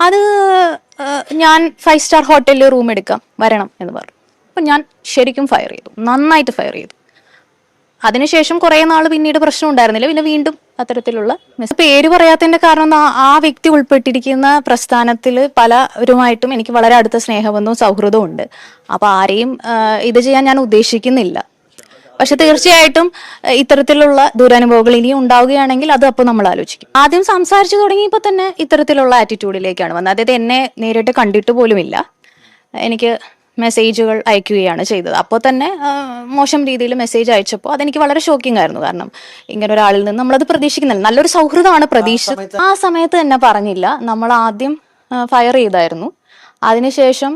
അത് ഞാൻ five star ഹോട്ടലിൽ റൂം എടുക്കാം വരണം എന്ന് പറഞ്ഞു. അപ്പം ഞാൻ ശരിക്കും ഫയർ ചെയ്തു. നന്നായിട്ട് ഫയർ ചെയ്തു. അതിനുശേഷം കുറേ നാൾ പിന്നീട് പ്രശ്നം ഉണ്ടായിരുന്നില്ല. പിന്നെ വീണ്ടും അത്തരത്തിലുള്ള മിസ് പേര് പറയാത്തതിന്റെ കാരണം ആ- ആ വ്യക്തി ഉൾപ്പെട്ടിരിക്കുന്ന പ്രസ്ഥാനത്തിൽ പലരുമായിട്ടും എനിക്ക് വളരെ അടുത്ത സ്നേഹബന്ധവും സൗഹൃദവും ഉണ്ട്. അപ്പോൾ ആരെയും ഇത് ചെയ്യാൻ ഞാൻ ഉദ്ദേശിക്കുന്നില്ല. പക്ഷെ തീർച്ചയായിട്ടും ഇത്തരത്തിലുള്ള ദുരനുഭവങ്ങൾ ഇനിയും ഉണ്ടാവുകയാണെങ്കിൽ അത് അപ്പോൾ നമ്മൾ ആലോചിക്കും. ആദ്യം സംസാരിച്ചു തുടങ്ങിയപ്പോൾ തന്നെ ഇത്തരത്തിലുള്ള ആറ്റിറ്റ്യൂഡിലേക്കാണ് വന്നത്. അതായത് എന്നെ നേരിട്ട് കണ്ടിട്ട് പോലുമില്ല. എനിക്ക് മെസ്സേജുകൾ അയക്കുകയാണ് ചെയ്തത്. അപ്പോൾ തന്നെ മോശം രീതിയിൽ മെസ്സേജ് അയച്ചപ്പോൾ അതെനിക്ക് വളരെ ഷോക്കിംഗ് ആയിരുന്നു. കാരണം ഇങ്ങനെ ഒരാളിൽ നിന്ന് നമ്മളത് പ്രതീക്ഷിക്കുന്നില്ല. നല്ലൊരു സൗഹൃദമാണ് പ്രതീക്ഷിച്ചത് ആ സമയത്ത് തന്നെ പറഞ്ഞില്ല. നമ്മൾ ആദ്യം ഫയർ ചെയ്തായിരുന്നു. അതിനുശേഷം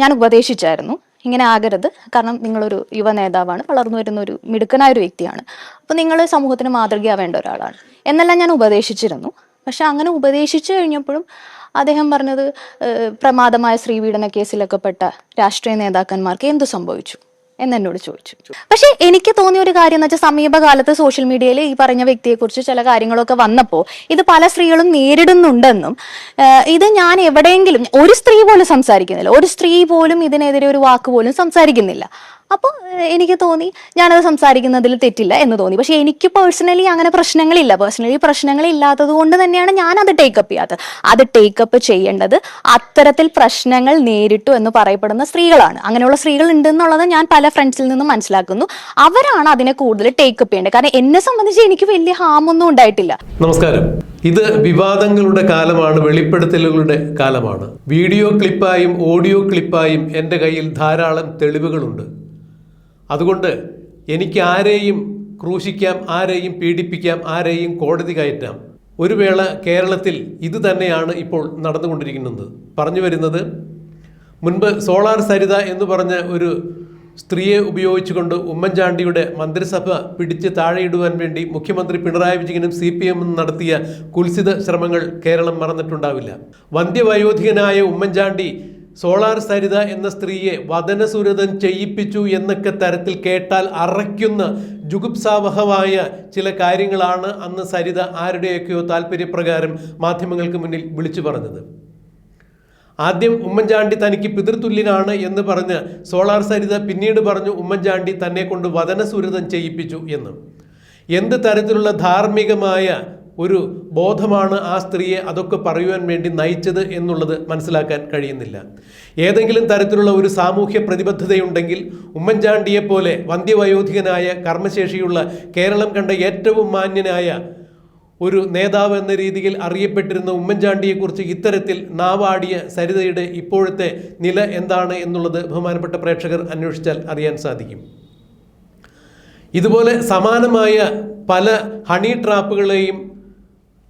ഞാൻ ഉപദേശിച്ചായിരുന്നു. ഇങ്ങനെ ആകരുത്. കാരണം നിങ്ങളൊരു യുവ നേതാവാണ് വളർന്നു വരുന്ന ഒരു മിടുക്കനായ ഒരു വ്യക്തിയാണ്. അപ്പോൾ നിങ്ങൾ സമൂഹത്തിന് മാതൃകയാവേണ്ട ഒരാളാണ്. എന്നെല്ലാം ഞാൻ ഉപദേശിച്ചിരുന്നു. പക്ഷെ അങ്ങനെ ഉപദേശിച്ചു കഴിഞ്ഞപ്പോഴും അദ്ദേഹം പറഞ്ഞത് പ്രമാദമായ സ്ത്രീപീഡന കേസിലൊക്കെ പെട്ട രാഷ്ട്രീയ നേതാക്കന്മാർക്ക് എന്തു സംഭവിച്ചു? എന്നെന്നോട് ചോദിച്ചു. പക്ഷെ എനിക്ക് തോന്നിയ ഒരു കാര്യം എന്ന് വെച്ചാൽ സമീപകാലത്ത് സോഷ്യൽ മീഡിയയിൽ ഈ പറഞ്ഞ വ്യക്തിയെക്കുറിച്ച് ചില കാര്യങ്ങളൊക്കെ വന്നപ്പോൾ ഇത് പല സ്ത്രീകളും നേരിടുന്നുണ്ടെന്നും ഇത് ഞാൻ എവിടെയെങ്കിലും ഒരു സ്ത്രീ പോലും സംസാരിക്കുന്നില്ല. ഒരു സ്ത്രീ പോലും ഇതിനെതിരെ ഒരു വാക്ക് പോലും സംസാരിക്കുന്നില്ല. അപ്പോൾ എനിക്ക് തോന്നി ഞാനത് സംസാരിക്കുന്നതിൽ തെറ്റില്ല എന്ന് തോന്നി. പക്ഷെ എനിക്ക് പേഴ്സണലി അങ്ങനെ പ്രശ്നങ്ങളില്ല. പേഴ്സണലി പ്രശ്നങ്ങൾ ഇല്ലാത്തത് കൊണ്ട് തന്നെയാണ് ഞാൻ അത് ടേക്കപ്പ് ചെയ്യാത്തത്. അത് ടേക്കപ്പ് ചെയ്യേണ്ടത് അത്തരത്തിൽ പ്രശ്നങ്ങൾ നേരിട്ടു എന്ന് പറയപ്പെടുന്ന സ്ത്രീകളാണ്. അങ്ങനെയുള്ള സ്ത്രീകൾ ഉണ്ടെന്നുള്ളത് ഞാൻ പല ഫ്രണ്ട്സിൽ നിന്നും മനസ്സിലാക്കുന്നു. അവരാണ് അതിനെ കൂടുതൽ ടേക്കപ്പ് ചെയ്യേണ്ടത്. കാരണം എന്നെ സംബന്ധിച്ച് എനിക്ക് വലിയ ഹാമൊന്നും ഉണ്ടായിട്ടില്ല. നമസ്കാരം. ഇത് വിവാദങ്ങളുടെ കാലമാണ് വെളിപ്പെടുത്തലുകളുടെ കാലമാണ്. വീഡിയോ ക്ലിപ്പായും ഓഡിയോ ക്ലിപ്പായും എന്റെ കയ്യിൽ ധാരാളം തെളിവുകളുണ്ട്. അതുകൊണ്ട് എനിക്ക് ആരെയും ക്രൂശിക്കാം ആരെയും പീഡിപ്പിക്കാം ആരെയും കോടതി കയറ്റാം. ഒരു വേള കേരളത്തിൽ ഇത് തന്നെയാണ് ഇപ്പോൾ നടന്നുകൊണ്ടിരിക്കുന്നത്. പറഞ്ഞു വരുന്നത് മുൻപ് സോളാർ സരിത എന്ന് പറഞ്ഞ ഒരു സ്ത്രീയെ ഉപയോഗിച്ചുകൊണ്ട് ഉമ്മൻചാണ്ടിയുടെ മന്ത്രിസഭ പിടിച്ച് താഴെയിടുവാൻ വേണ്ടി മുഖ്യമന്ത്രി പിണറായി വിജയനും സി പി എമ്മും നടത്തിയ കുൽസിത ശ്രമങ്ങൾ കേരളം മറന്നിട്ടുണ്ടാവില്ല. വന്ധ്യവയോധികനായ ഉമ്മൻചാണ്ടി സോളാർ സരിത എന്ന സ്ത്രീയെ വദനസുരതൻ ചെയ്യിപ്പിച്ചു എന്നൊക്കെ തരത്തിൽ കേട്ടാൽ അറയ്ക്കുന്ന ജുഗുപ്സാവഹമായ ചില കാര്യങ്ങളാണ് അന്ന് സരിത ആരുടെയൊക്കെയോ താല്പര്യപ്രകാരം മാധ്യമങ്ങൾക്ക് മുന്നിൽ വിളിച്ചു പറഞ്ഞത്. ആദ്യം ഉമ്മൻചാണ്ടി തനിക്ക് പിതൃതുല്യനാണ് എന്ന് പറഞ്ഞ് സോളാർ സരിത പിന്നീട് പറഞ്ഞു ഉമ്മൻചാണ്ടി തന്നെ കൊണ്ട് വദനസുരതം ചെയ്യിപ്പിച്ചു എന്ന്. എന്ത് തരത്തിലുള്ള ധാർമ്മികമായ ഒരു ബോധമാണ് ആ സ്ത്രീയെ അതൊക്കെ പറയുവാൻ വേണ്ടി നയിച്ചത് എന്നുള്ളത് മനസ്സിലാക്കാൻ കഴിയുന്നില്ല. ഏതെങ്കിലും തരത്തിലുള്ള ഒരു സാമൂഹ്യ പ്രതിബദ്ധതയുണ്ടെങ്കിൽ ഉമ്മൻചാണ്ടിയെ പോലെ വന്ധ്യവയോധികനായ കർമ്മശേഷിയുള്ള കേരളം കണ്ട ഏറ്റവും മാന്യനായ ഒരു നേതാവ് എന്ന രീതിയിൽ അറിയപ്പെട്ടിരുന്ന ഉമ്മൻചാണ്ടിയെക്കുറിച്ച് ഇത്തരത്തിൽ നാവാടിയ സരിതയുടെ ഇപ്പോഴത്തെ നില എന്താണ് എന്നുള്ളത് ബഹുമാനപ്പെട്ട പ്രേക്ഷകർ അന്വേഷിച്ചാൽ അറിയാൻ സാധിക്കും. ഇതുപോലെ സമാനമായ പല ഹണി ട്രാപ്പുകളെയും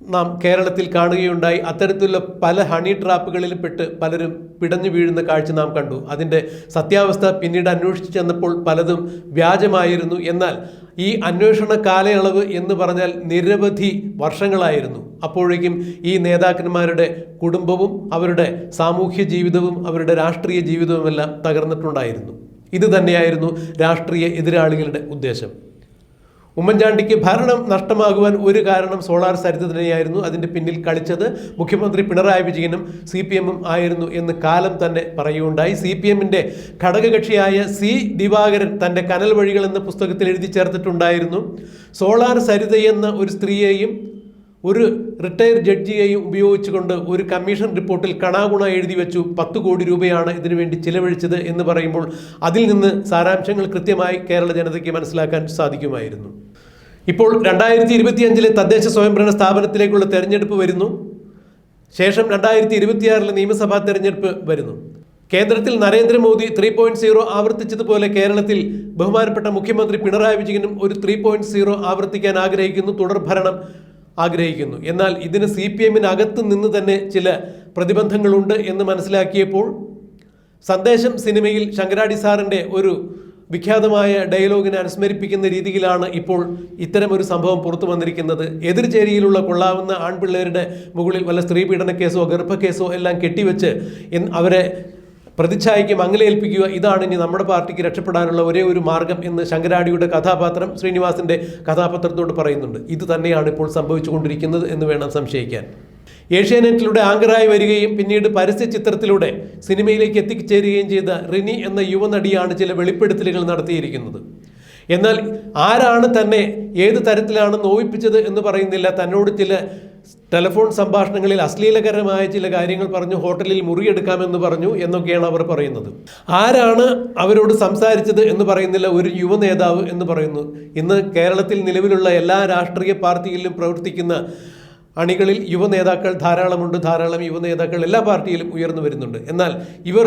നാം കേരളത്തിൽ കാണുകയുണ്ടായി അത്തരത്തിലുള്ള പല ഹണി ട്രാപ്പുകളിൽ പെട്ട് പലരും പിടഞ്ഞു വീഴുന്ന കാഴ്ച നാം കണ്ടു. അതിന്റെ സത്യാവസ്ഥ പിന്നീട് അന്വേഷിച്ചു ചെന്നപ്പോൾ പലതും വ്യാജമായിരുന്നു. എന്നാൽ ഈ അന്വേഷണ കാലയളവ് എന്ന് പറഞ്ഞാൽ നിരവധി വർഷങ്ങളായിരുന്നു. അപ്പോഴേക്കും ഈ നേതാക്കന്മാരുടെ കുടുംബവും അവരുടെ സാമൂഹ്യ ജീവിതവും അവരുടെ രാഷ്ട്രീയ ജീവിതവുമെല്ലാം തകർന്നിട്ടുണ്ടായിരുന്നു. ഇത് തന്നെയായിരുന്നു രാഷ്ട്രീയ എതിരാളികളുടെ ഉദ്ദേശം. ഉമ്മൻചാണ്ടിക്ക് ഭരണം നഷ്ടമാകുവാൻ ഒരു കാരണം സോളാർ സരിത തന്നെയായിരുന്നു അതിന്റെ പിന്നിൽ കളിച്ചത്. മുഖ്യമന്ത്രി പിണറായി വിജയനും സി പി എമ്മും ആയിരുന്നു എന്ന് കാലം തന്നെ പറയുകയുണ്ടായി. സി പി എമ്മിന്റെ ഘടകകക്ഷിയായ സി ദിവാകരൻ തന്റെ കനൽ വഴികൾ എന്ന പുസ്തകത്തിൽ എഴുതി ചേർത്തിട്ടുണ്ടായിരുന്നു. സോളാർ സരിത എന്ന ഒരു സ്ത്രീയെയും ഒരു റിട്ടയർ ജഡ്ജിയെയും ഉപയോഗിച്ചുകൊണ്ട് ഒരു കമ്മീഷൻ റിപ്പോർട്ടിൽ കണാഗുണ എഴുതി വെച്ചു. പത്ത് കോടി രൂപയാണ് ഇതിനുവേണ്ടി ചിലവഴിച്ചത് എന്ന് പറയുമ്പോൾ അതിൽ നിന്ന് സാരാംശങ്ങൾ കൃത്യമായി കേരള ജനതയ്ക്ക് മനസ്സിലാക്കാൻ സാധിക്കുമായിരുന്നു. ഇപ്പോൾ രണ്ടായിരത്തി ഇരുപത്തിയഞ്ചിലെ തദ്ദേശ സ്വയംഭരണ സ്ഥാപനത്തിലേക്കുള്ള തെരഞ്ഞെടുപ്പ് വരുന്നു. ശേഷം രണ്ടായിരത്തി ഇരുപത്തിയാറിലെ നിയമസഭാ തെരഞ്ഞെടുപ്പ് വരുന്നു. കേന്ദ്രത്തിൽ നരേന്ദ്രമോദി ത്രീ പോയിന്റ് സീറോ ആവർത്തിച്ചതുപോലെ കേരളത്തിൽ ബഹുമാനപ്പെട്ട മുഖ്യമന്ത്രി പിണറായി വിജയനും ഒരു ത്രീ പോയിന്റ് സീറോ ആവർത്തിക്കാൻ ആഗ്രഹിക്കുന്നു തുടർഭരണം ആഗ്രഹിക്കുന്നു. എന്നാൽ ഇതിന് സി പി എമ്മിനകത്ത് നിന്ന് തന്നെ ചില പ്രതിബന്ധങ്ങളുണ്ട് എന്ന് മനസ്സിലാക്കിയപ്പോൾ സന്ദേശം സിനിമയിൽ ശങ്കരാടി സാറിന്റെ ഒരു വിഖ്യാതമായ ഡയലോഗിനെ അനുസ്മരിപ്പിക്കുന്ന രീതിയിലാണ് ഇപ്പോൾ ഇത്തരം ഒരു സംഭവം പുറത്തു വന്നിരിക്കുന്നത്. എതിർചേരിയിലുള്ള കൊള്ളാവുന്ന ആൺപിള്ളേരുടെ മുകളിൽ വല്ല സ്ത്രീ പീഡന കേസോ ഗർഭക്കേസോ എല്ലാം കെട്ടിവെച്ച് അവരെ പ്രതിച്ഛായയ്ക്ക് മങ്ങലേൽപ്പിക്കുക ഇതാണ് ഇനി നമ്മുടെ പാർട്ടിക്ക് രക്ഷപ്പെടാനുള്ള ഒരേ ഒരു മാർഗം എന്ന് ശങ്കരാടിയുടെ കഥാപാത്രം ശ്രീനിവാസിന്റെ കഥാപാത്രത്തോട് പറയുന്നുണ്ട്. ഇത് തന്നെയാണ് ഇപ്പോൾ സംഭവിച്ചുകൊണ്ടിരിക്കുന്നത് എന്ന് വേണം സംശയിക്കാൻ. ഏഷ്യാനെറ്റിലൂടെ ആങ്കറായി വരികയും പിന്നീട് പരസ്യ ചിത്രത്തിലൂടെ സിനിമയിലേക്ക് എത്തിച്ചേരുകയും ചെയ്ത റിനി എന്ന യുവനടിയാണ് ചില വെളിപ്പെടുത്തലുകൾ നടത്തിയിരിക്കുന്നത്. എന്നാൽ ആരാണ് തന്നെ ഏത് തരത്തിലാണ് നോവിപ്പിച്ചത് എന്ന് പറയുന്നില്ല. തന്നോട് ചില ടെലിഫോൺ സംഭാഷണങ്ങളിൽ അശ്ലീലകരമായ ചില കാര്യങ്ങൾ പറഞ്ഞു ഹോട്ടലിൽ മുറിയെടുക്കാമെന്ന് പറഞ്ഞു എന്നൊക്കെയാണ് അവർ പറയുന്നത്. ആരാണ് അവരോട് സംസാരിച്ചത് എന്ന് പറയുന്നില്ല. ഒരു യുവ നേതാവ് എന്ന് പറയുന്നു. ഇന്ന് കേരളത്തിൽ നിലവിലുള്ള എല്ലാ രാഷ്ട്രീയ പാർട്ടിയിലും പ്രവർത്തിക്കുന്ന അണികളിൽ യുവ നേതാക്കൾ ധാരാളമുണ്ട് ധാരാളം യുവ നേതാക്കൾ എല്ലാ പാർട്ടിയിലും ഉയർന്നു വരുന്നുണ്ട്. എന്നാൽ ഇവർ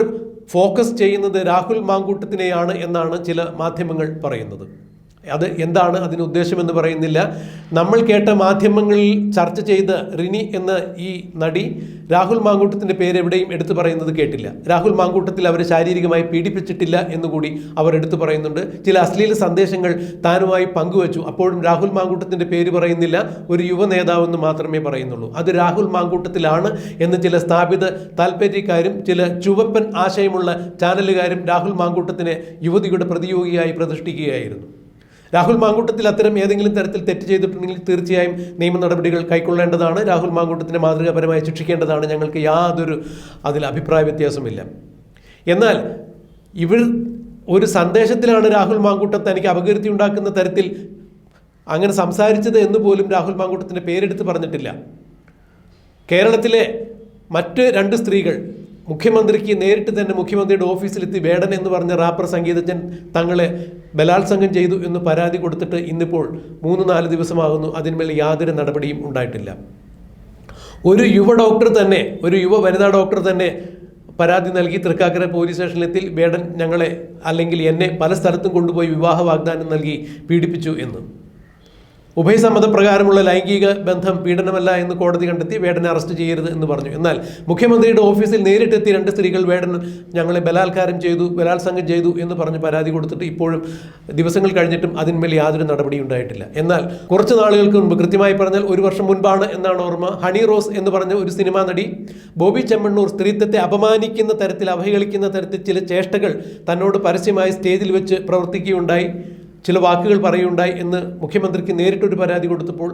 ഫോക്കസ് ചെയ്യുന്നത് രാഹുൽ മാങ്കൂട്ടത്തിനെയാണ് എന്നാണ് ചില മാധ്യമങ്ങൾ പറയുന്നത്. അത് എന്താണ് അതിന് ഉദ്ദേശമെന്ന് പറയുന്നില്ല. നമ്മൾ കേട്ട മാധ്യമങ്ങളിൽ ചർച്ച ചെയ്ത് റിനി എന്ന ഈ നടി രാഹുൽ മാങ്കൂട്ടത്തിന്റെ പേര് എവിടെയും എടുത്തു പറയുന്നത് കേട്ടില്ല. രാഹുൽ മാങ്കൂട്ടത്തിൽ അവരെ ശാരീരികമായി പീഡിപ്പിച്ചിട്ടില്ല എന്നുകൂടി അവർ എടുത്തു പറയുന്നുണ്ട്. ചില അശ്ലീല സന്ദേശങ്ങൾ താനുമായി പങ്കുവച്ചു. അപ്പോഴും രാഹുൽ മാങ്കൂട്ടത്തിന്റെ പേര് പറയുന്നില്ല. ഒരു യുവ നേതാവെന്ന് മാത്രമേ പറയുന്നുള്ളൂ. അത് രാഹുൽ മാങ്കൂട്ടത്തിലാണ് എന്ന് ചില സ്ഥാപിത താല്പര്യക്കാരും ചില ചുവപ്പൻ ആശയമുള്ള ചാനലുകാരും രാഹുൽ മാങ്കൂട്ടത്തിനെ യുവതിയുടെ പ്രതിയോഗിയായി പ്രതിഷ്ഠിക്കുകയായിരുന്നു. രാഹുൽ മാങ്കൂട്ടത്തിൽ അത്തരം ഏതെങ്കിലും തരത്തിൽ തെറ്റ് ചെയ്തിട്ടുണ്ടെങ്കിൽ തീർച്ചയായും നിയമ നടപടികൾ കൈക്കൊള്ളേണ്ടതാണ്. രാഹുൽ മാങ്കൂട്ടത്തിനെ മാതൃകാപരമായി ശിക്ഷിക്കേണ്ടതാണ്. ഞങ്ങൾക്ക് യാതൊരു അതിൽ അഭിപ്രായ വ്യത്യാസമില്ല എന്നാൽ ഇവർ ഒരു സന്ദേശത്തിലാണ് രാഹുൽ മാങ്കൂട്ടം തനിക്ക് അപകീർത്തി ഉണ്ടാക്കുന്ന തരത്തിൽ അങ്ങനെ സംസാരിച്ചത് എന്ന് പോലും രാഹുൽ മാങ്കൂട്ടത്തിന്റെ പേരെടുത്ത് പറഞ്ഞിട്ടില്ല. കേരളത്തിലെ മറ്റ് രണ്ട് സ്ത്രീകൾ മുഖ്യമന്ത്രിക്ക് നേരിട്ട് തന്നെ മുഖ്യമന്ത്രിയുടെ ഓഫീസിലെത്തി വേടൻ എന്ന് പറഞ്ഞ റാപ്പർ സംഗീതജ്ഞൻ തങ്ങളെ ബലാത്സംഗം ചെയ്തു എന്ന് പരാതി കൊടുത്തിട്ട് ഇന്നിപ്പോൾ മൂന്ന് നാല് ദിവസമാകുന്നു. അതിന്മേൽ യാതൊരു നടപടിയും ഉണ്ടായിട്ടില്ല. ഒരു യുവ ഡോക്ടർ തന്നെ ഒരു യുവ വനിതാ ഡോക്ടർ തന്നെ പരാതി നൽകി തൃക്കാക്കര പോലീസ് സ്റ്റേഷനിലെത്തി വേടൻ ഞങ്ങളെ അല്ലെങ്കിൽ എന്നെ പല സ്ഥലത്തും കൊണ്ടുപോയി വിവാഹ വാഗ്ദാനം നൽകി പീഡിപ്പിച്ചു എന്ന്. ഉഭയസമ്മതപ്രകാരമുള്ള ലൈംഗിക ബന്ധം പീഡനമല്ല എന്ന് കോടതി കണ്ടെത്തി വേടനെ അറസ്റ്റ് ചെയ്യരുത് എന്ന് പറഞ്ഞു. എന്നാൽ മുഖ്യമന്ത്രിയുടെ ഓഫീസിൽ നേരിട്ടെത്തി രണ്ട് സ്ത്രീകൾ വേടൻ ഞങ്ങളെ ബലാത്കാരം ചെയ്തു ബലാത്സംഗം ചെയ്തു എന്ന് പറഞ്ഞ് പരാതി കൊടുത്തിട്ട് ഇപ്പോഴും ദിവസങ്ങൾ കഴിഞ്ഞിട്ടും അതിന്മേൽ യാതൊരു നടപടിയും ഉണ്ടായിട്ടില്ല. എന്നാൽ കുറച്ച് നാളുകൾക്ക് മുൻപ് കൃത്യമായി പറഞ്ഞാൽ ഒരു വർഷം മുൻപാണ് എന്നാണ് ഓർമ്മ. ഹണി റോസ് എന്ന് പറഞ്ഞ ഒരു സിനിമാ നടി ബോബി ചെമ്മണ്ണൂർ സ്ത്രീത്വത്തെ അപമാനിക്കുന്ന തരത്തിൽ അവഹേളിക്കുന്ന തരത്തിൽ ചില ചേഷ്ടകൾ തന്നോട് പരസ്യമായി സ്റ്റേജിൽ വെച്ച് പ്രവർത്തിക്കുകയുണ്ടായി. ചില വാക്കുകൾ പറയുണ്ടായി എന്ന് മുഖ്യമന്ത്രിക്ക് നേരിട്ടൊരു പരാതി കൊടുത്തപ്പോൾ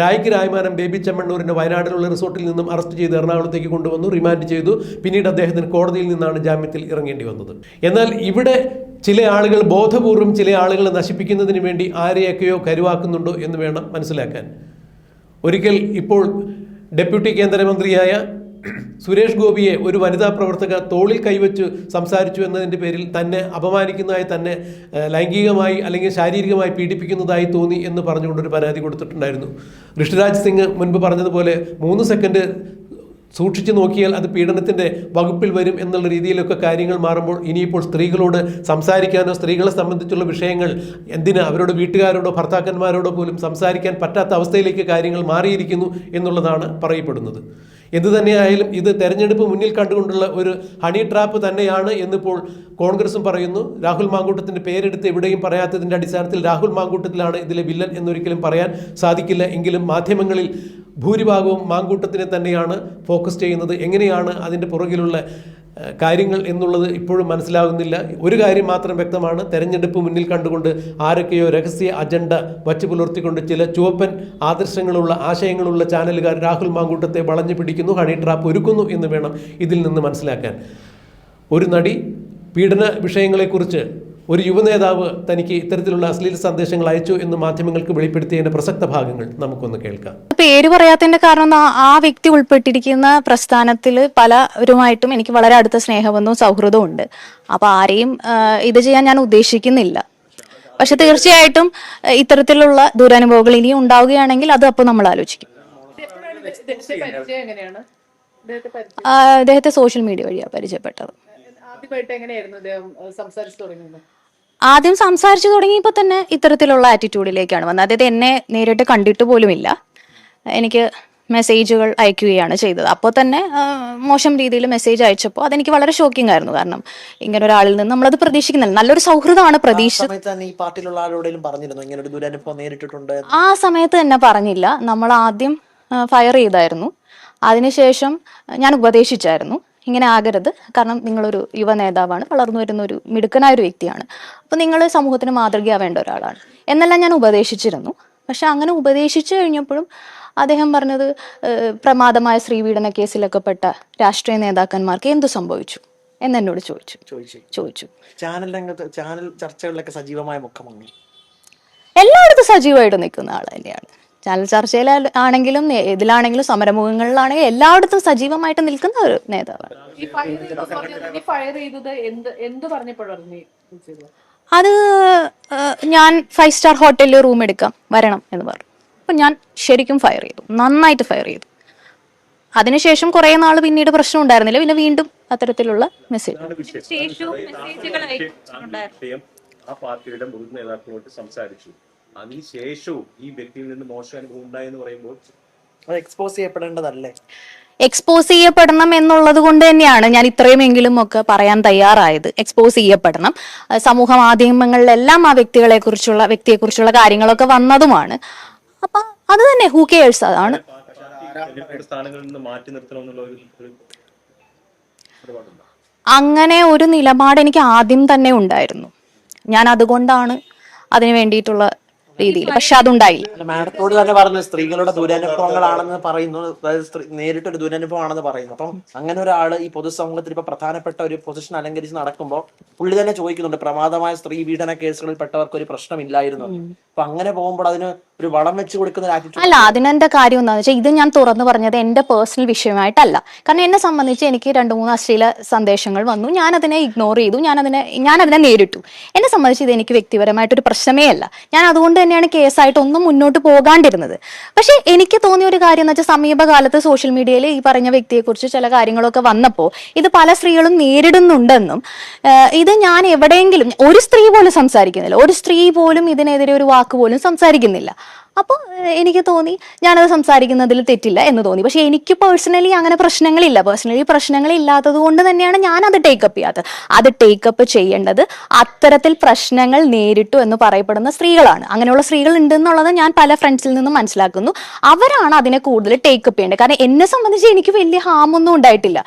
രായ്ക്ക് രായ്മാനം ബേബി ചെമ്മണ്ണൂരിനെ വയനാട്ടിലുള്ള റിസോർട്ടിൽ നിന്നും അറസ്റ്റ് ചെയ്ത് എറണാകുളത്തേക്ക് കൊണ്ടുവന്നു റിമാൻഡ് ചെയ്തു. പിന്നീട് അദ്ദേഹത്തിന് കോടതിയിൽ നിന്നാണ് ജാമ്യത്തിൽ ഇറങ്ങേണ്ടി വന്നത്. എന്നാൽ ഇവിടെ ചില ആളുകൾ ബോധപൂർവം ചില ആളുകളെ നശിപ്പിക്കുന്നതിന് വേണ്ടി ആരെയൊക്കെയോ കരുവാക്കുന്നുണ്ടോ എന്ന് വേണം മനസ്സിലാക്കാൻ. ഒരിക്കൽ ഇപ്പോൾ ഡെപ്യൂട്ടി കേന്ദ്രമന്ത്രിയായ സുരേഷ് ഗോപിയെ ഒരു വനിതാ പ്രവർത്തക തോളിൽ കൈവച്ച് സംസാരിച്ചു എന്നതിന്റെ പേരിൽ തന്നെ അപമാനിക്കുന്നതായി തന്നെ ലൈംഗികമായി അല്ലെങ്കിൽ ശാരീരികമായി പീഡിപ്പിക്കുന്നതായി തോന്നി എന്ന് പറഞ്ഞുകൊണ്ടൊരു പരാതി കൊടുത്തിട്ടുണ്ടായിരുന്നു. ഋഷിരാജ് സിംഗ് മുൻപ് പറഞ്ഞതുപോലെ മൂന്ന് സെക്കൻഡ് സൂക്ഷിച്ചു നോക്കിയാൽ അത് പീഡനത്തിന്റെ വകുപ്പിൽ വരും എന്നുള്ള രീതിയിലൊക്കെ കാര്യങ്ങൾ മാറുമ്പോൾ ഇനിയിപ്പോൾ സ്ത്രീകളോട് സംസാരിക്കാനോ സ്ത്രീകളെ സംബന്ധിച്ചുള്ള വിഷയങ്ങൾ എന്തിന് അവരോട് വീട്ടുകാരോടോ ഭർത്താക്കന്മാരോടോ പോലും സംസാരിക്കാൻ പറ്റാത്ത അവസ്ഥയിലേക്ക് കാര്യങ്ങൾ മാറിയിരിക്കുന്നു എന്നുള്ളതാണ് പറയപ്പെടുന്നത്. എന്തു തന്നെയായാലും ഇത് തെരഞ്ഞെടുപ്പ് മുന്നിൽ കണ്ടുകൊണ്ടുള്ള ഒരു ഹണി ട്രാപ്പ് തന്നെയാണ് എന്നിപ്പോൾ കോൺഗ്രസും പറയുന്നു. രാഹുൽ മാങ്കൂട്ടത്തിന്റെ പേരെടുത്ത് എവിടെയും പറയാത്തതിന്റെ അടിസ്ഥാനത്തിൽ രാഹുൽ മാങ്കൂട്ടത്തിലാണ് ഇതിലെ വില്ലൻ എന്നൊരിക്കലും പറയാൻ സാധിക്കില്ല. എങ്കിലും മാധ്യമങ്ങളിൽ ഭൂരിഭാഗവും മാങ്കൂട്ടത്തിനെ തന്നെയാണ് ഫോക്കസ് ചെയ്യുന്നത് എങ്ങനെയാണ് അതിന്റെ പുറകിലുള്ള കാര്യങ്ങൾ എന്നുള്ളത് ഇപ്പോഴും മനസ്സിലാകുന്നില്ല. ഒരു കാര്യം മാത്രം വ്യക്തമാണ്. തെരഞ്ഞെടുപ്പ് മുന്നിൽ കണ്ടുകൊണ്ട് ആരൊക്കെയോ രഹസ്യ അജണ്ട വച്ചു പുലർത്തിക്കൊണ്ട് ചില ചുവപ്പൻ ആദർശങ്ങളുള്ള ആശയങ്ങളുള്ള ചാനലുകാർ രാഹുൽ മാങ്കൂട്ടത്തെ വളഞ്ഞു പിടിക്കുന്നു ഹണി ട്രാപ്പ് ഒരുക്കുന്നു എന്ന് വേണം ഇതിൽ നിന്ന് മനസ്സിലാക്കാൻ. ഒരു നടി പീഡന വിഷയങ്ങളെക്കുറിച്ച് ഒരു യുവനേതാവ് തനിക്ക് ഇത്തരത്തിലുള്ള അശ്ലീല സന്ദേശങ്ങൾ അയച്ചു എന്ന് മാധ്യമങ്ങൾക്ക് വെളിപ്പെടുത്തിയതിന്റെ പ്രസക്ത ഭാഗങ്ങൾ നമുക്കൊന്ന് കേൾക്കാം. പേര് പറയാത്തതിന്റെ കാരണം ആ- വ്യക്തി ഉൾപ്പെട്ടിരിക്കുന്ന പ്രസ്ഥാനത്തിൽ പലരുമായിട്ടും എനിക്ക് വളരെ അടുത്ത സ്നേഹബന്ധവും സൗഹൃദവും ഉണ്ട്. അപ്പൊ ആരെയും ഇത് ചെയ്യാൻ ഞാൻ ഉദ്ദേശിക്കുന്നില്ല. പക്ഷെ തീർച്ചയായിട്ടും ഇത്തരത്തിലുള്ള ദുരനുഭവങ്ങൾ ഇനിയും ഉണ്ടാവുകയാണെങ്കിൽ അത് അപ്പോൾ നമ്മൾ ആലോചിക്കും. അദ്ദേഹത്തെ സോഷ്യൽ മീഡിയ വഴിയാണ് പരിചയപ്പെട്ടത്. ആദ്യമായിട്ട് എങ്ങനെയായിരുന്നു സംസാരിച്ചു തുടങ്ങിയത്? ആദ്യം സംസാരിച്ചു തുടങ്ങിയപ്പോൾ തന്നെ ഇത്തരത്തിലുള്ള ആറ്റിറ്റ്യൂഡിലേക്കാണ് വന്നത്. അതായത് എന്നെ നേരിട്ട് കണ്ടിട്ട് പോലുമില്ല. എനിക്ക് മെസ്സേജുകൾ അയക്കുകയാണ് ചെയ്തത്. അപ്പോൾ തന്നെ മോശം രീതിയിൽ മെസ്സേജ് അയച്ചപ്പോൾ അതെനിക്ക് വളരെ ഷോക്കിംഗ് ആയിരുന്നു. കാരണം ഇങ്ങനെ ഒരാളിൽ നിന്ന് നമ്മളത് പ്രതീക്ഷിക്കുന്നില്ല. നല്ലൊരു സൗഹൃദമാണ് പ്രതീക്ഷ? ആ സമയത്ത് തന്നെ പറഞ്ഞില്ല. നമ്മൾ ആദ്യം ഫയർ ചെയ്തായിരുന്നു. അതിനുശേഷം ഞാൻ ഉപദേശിച്ചായിരുന്നു. ഇങ്ങനെ ആകരുത്. കാരണം നിങ്ങളൊരു യുവ നേതാവാണ് വളർന്നു വരുന്ന ഒരു മിടുക്കനായ ഒരു വ്യക്തിയാണ്. അപ്പോൾ നിങ്ങൾ സമൂഹത്തിന് മാതൃകയാവേണ്ട ഒരാളാണ്. എന്നല്ല ഞാൻ ഉപദേശിച്ചിരുന്നു. പക്ഷെ അങ്ങനെ ഉപദേശിച്ചു കഴിഞ്ഞപ്പോഴും അദ്ദേഹം പറഞ്ഞത് പ്രമാദമായ സ്ത്രീപീഡന കേസിലൊക്കെ പെട്ട രാഷ്ട്രീയ നേതാക്കന്മാർക്ക് എന്തു സംഭവിച്ചു? എന്നെന്നോട് ചോദിച്ചു. ചോദിച്ചു. ചോദിച്ചു. ചാനൽ രംഗത്ത് ചാനൽ ചർച്ചകളിലൊക്കെ സജീവമായ മുഖമാണ് എല്ലായിടത്തും സജീവമായിട്ട് നിൽക്കുന്ന ആൾ തന്നെയാണ്. ചാനൽ ചർച്ചയിൽ ആണെങ്കിലും ഇതിലാണെങ്കിലും സമരമുഖങ്ങളിലാണെങ്കിലും എല്ലായിടത്തും സജീവമായിട്ട് നിൽക്കുന്ന ഒരു നേതാവാണ്. അത് ഞാൻ ഫൈവ് സ്റ്റാർ ഹോട്ടലിൽ റൂം എടുക്കാം വരണം എന്ന് പറഞ്ഞു. അപ്പം ഞാൻ ശരിക്കും ഫയർ ചെയ്തു നന്നായിട്ട് ഫയർ ചെയ്തു. അതിനുശേഷം കുറെ നാൾ പിന്നീട് പ്രശ്നം ഉണ്ടായിരുന്നില്ല പിന്നെ വീണ്ടും അത്തരത്തിലുള്ള മെസ്സേജ് ആ പാർട്ടിയുടെ മുതിർന്ന നേതാക്കളോട് സംസാരിച്ചു. അതിനുശേഷവും ഈ വ്യക്തിയിൽ നിന്ന് മോശം അനുഭവം ഉണ്ടായെന്ന് പറയുമ്പോൾ അത് എക്സ്പോസ് ചെയ്യപ്പെടേണ്ടതല്ലേ? എക്സ്പോസ് ചെയ്യപ്പെടണം എന്നുള്ളത് കൊണ്ട് തന്നെയാണ് ഞാൻ ഇത്രയുമെങ്കിലും ഒക്കെ പറയാൻ തയ്യാറായത്. എക്സ്പോസ് ചെയ്യപ്പെടണം. സമൂഹ മാധ്യമങ്ങളിലെല്ലാം ആ വ്യക്തികളെ കുറിച്ചുള്ള വ്യക്തിയെ കുറിച്ചുള്ള കാര്യങ്ങളൊക്കെ വന്നതുമാണ്. അപ്പൊ അത് തന്നെ ഹൂ കെയേഴ്സ് അതാണ്. സ്ഥാനങ്ങളിൽ നിന്ന് മാറ്റി നിർത്തണമെന്നുള്ള ഒരു അങ്ങനെ ഒരു നിലപാട് എനിക്ക് ആദ്യം തന്നെ ഉണ്ടായിരുന്നു. ഞാൻ അതുകൊണ്ടാണ് അതിന് വേണ്ടിയിട്ടുള്ള രീതിയിൽ. പക്ഷെ അതുണ്ടായില്ല. മാഡത്തോട് തന്നെ പറഞ്ഞു സ്ത്രീകളുടെ ദുരനുഭവങ്ങളാണെന്ന് പറയുന്നു അതായത് ഒരു നേരിട്ടൊരു ദുരനുഭവമാണെന്ന് പറയുന്നു. അപ്പം അങ്ങനെ ഒരാൾ ഈ പൊതുസമൂഹത്തിൽ ഇപ്പൊ പ്രധാനപ്പെട്ട ഒരു പൊസിഷൻ അലങ്കരിച്ച് നടക്കുമ്പോൾ പുള്ളി തന്നെ ചോദിക്കുന്നുണ്ട് പ്രമാദമായ സ്ത്രീ പീഡന കേസുകളിൽ പെട്ടവർക്ക് ഒരു പ്രശ്നമില്ലായിരുന്നു അപ്പൊ അങ്ങനെ പോകുമ്പോൾ അതിന് ഒരു വളം കൊടുക്കുന്ന അല്ല അതിനെന്റെ കാര്യം എന്താണെന്ന് വെച്ചാൽ ഇത് ഞാൻ തുറന്നു പറഞ്ഞത് എന്റെ പേഴ്സണൽ വിഷയമായിട്ടല്ല. കാരണം എന്നെ സംബന്ധിച്ച് എനിക്ക് രണ്ട് മൂന്ന് അശ്ലീല സന്ദേശങ്ങൾ വന്നു. ഞാൻ അതിനെ ഇഗ്നോർ ചെയ്തു. ഞാൻ അതിനെ ഞാൻ അതിനെ നേരിട്ടു. എന്നെ സംബന്ധിച്ച് ഇത് എനിക്ക് വ്യക്തിപരമായിട്ടൊരു പ്രശ്നമേ അല്ല. ഞാൻ അതുകൊണ്ട് തന്നെയാണ് കേസായിട്ട് ഒന്നും മുന്നോട്ട് പോകാണ്ടിരുന്നത്. പക്ഷെ എനിക്ക് തോന്നിയ ഒരു കാര്യം എന്ന് വെച്ചാൽ സമീപകാലത്ത് സോഷ്യൽ മീഡിയയിൽ ഈ പറഞ്ഞ വ്യക്തിയെക്കുറിച്ച് ചില കാര്യങ്ങളൊക്കെ വന്നപ്പോൾ ഇത് പല സ്ത്രീകളും നേരിടുന്നുണ്ടെന്നും ഇത് ഞാൻ എവിടെയെങ്കിലും ഒരു സ്ത്രീ പോലും സംസാരിക്കുന്നില്ല. ഒരു സ്ത്രീ പോലും ഇതിനെതിരെ ഒരു വാക്ക് പോലും സംസാരിക്കുന്നില്ല. അപ്പോൾ എനിക്ക് തോന്നി ഞാനത് സംസാരിക്കുന്നതിൽ തെറ്റില്ല എന്ന് തോന്നി. പക്ഷേ എനിക്ക് പേഴ്സണലി അങ്ങനെ പ്രശ്നങ്ങളില്ല. പേഴ്സണലി പ്രശ്നങ്ങൾ ഇല്ലാത്തത് കൊണ്ട് തന്നെയാണ് ഞാൻ അത് ടേക്കപ്പ് ചെയ്യാത്തത്. അത് ടേക്കപ്പ് ചെയ്യേണ്ടത് അത്തരത്തിൽ പ്രശ്നങ്ങൾ നേരിട്ടു എന്ന് പറയപ്പെടുന്ന സ്ത്രീകളാണ്. അങ്ങനെയുള്ള സ്ത്രീകൾ ഉണ്ട് എന്നുള്ളത് ഞാൻ പല ഫ്രണ്ട്സിൽ നിന്നും മനസ്സിലാക്കുന്നു. അവരാണ് അതിനെ കൂടുതൽ ടേക്കപ്പ് ചെയ്യേണ്ടത്. കാരണം എന്നെ സംബന്ധിച്ച് എനിക്ക് വലിയ ഹാമൊന്നും ഉണ്ടായിട്ടില്ല.